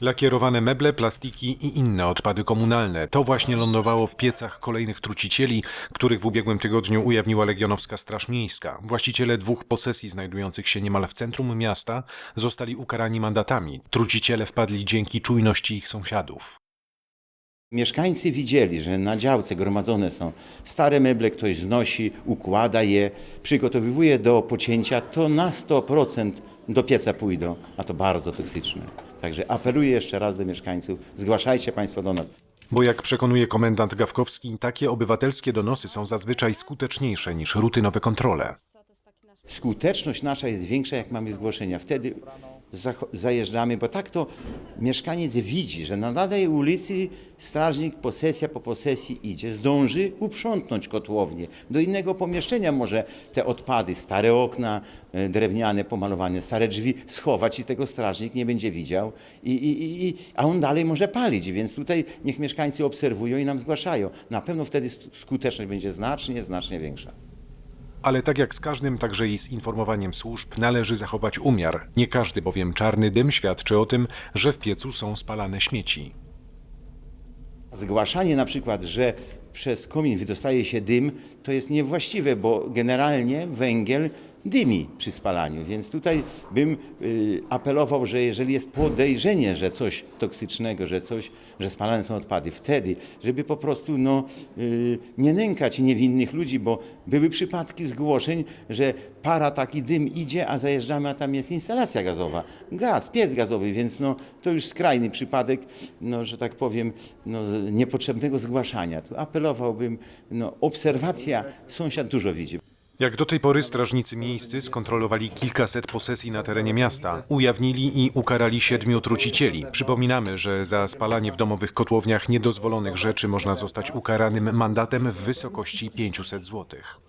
Lakierowane meble, plastiki i inne odpady komunalne. To właśnie lądowało w piecach kolejnych trucicieli, których w ubiegłym tygodniu ujawniła Legionowska Straż Miejska. Właściciele dwóch posesji znajdujących się niemal w centrum miasta zostali ukarani mandatami. Truciciele wpadli dzięki czujności ich sąsiadów. Mieszkańcy widzieli, że na działce gromadzone są stare meble, ktoś znosi, układa je, przygotowuje do pocięcia, to na 100% do pieca pójdą, a to bardzo toksyczne. Także apeluję jeszcze raz do mieszkańców, zgłaszajcie Państwo do nas. Bo jak przekonuje komendant Gawkowski, takie obywatelskie donosy są zazwyczaj skuteczniejsze niż rutynowe kontrole. Skuteczność nasza jest większa, jak mamy zgłoszenia. Wtedy zajeżdżamy, bo tak to mieszkaniec widzi, że na danej ulicy strażnik posesja po posesji idzie, zdąży uprzątnąć kotłownię. Do innego pomieszczenia może te odpady, stare okna e, drewniane, pomalowane, stare drzwi schować i tego strażnik nie będzie widział, i, i, i, a on dalej może palić. Więc tutaj niech mieszkańcy obserwują i nam zgłaszają. Na pewno wtedy skuteczność będzie znacznie, znacznie większa. Ale tak jak z każdym, także i z informowaniem służb, należy zachować umiar. Nie każdy bowiem czarny dym świadczy o tym, że w piecu są spalane śmieci. Zgłaszanie na przykład, że przez komin wydostaje się dym, to jest niewłaściwe, bo generalnie węgiel dymi przy spalaniu. Więc tutaj bym y, apelował, że jeżeli jest podejrzenie, że coś toksycznego, że coś, że spalane są odpady, wtedy, żeby po prostu no, y, nie nękać niewinnych ludzi, bo były przypadki zgłoszeń, że para taki dym idzie, a zajeżdżamy, a tam jest instalacja gazowa, gaz, piec gazowy, więc no, to już skrajny przypadek, no, że tak powiem, no, niepotrzebnego zgłaszania. Tu apelowałbym, no, obserwacja, sąsiad dużo widzi. Jak do tej pory strażnicy miejscy skontrolowali kilkaset posesji na terenie miasta, ujawnili i ukarali siedmiu trucicieli. Przypominamy, że za spalanie w domowych kotłowniach niedozwolonych rzeczy można zostać ukaranym mandatem w wysokości 500 złotych.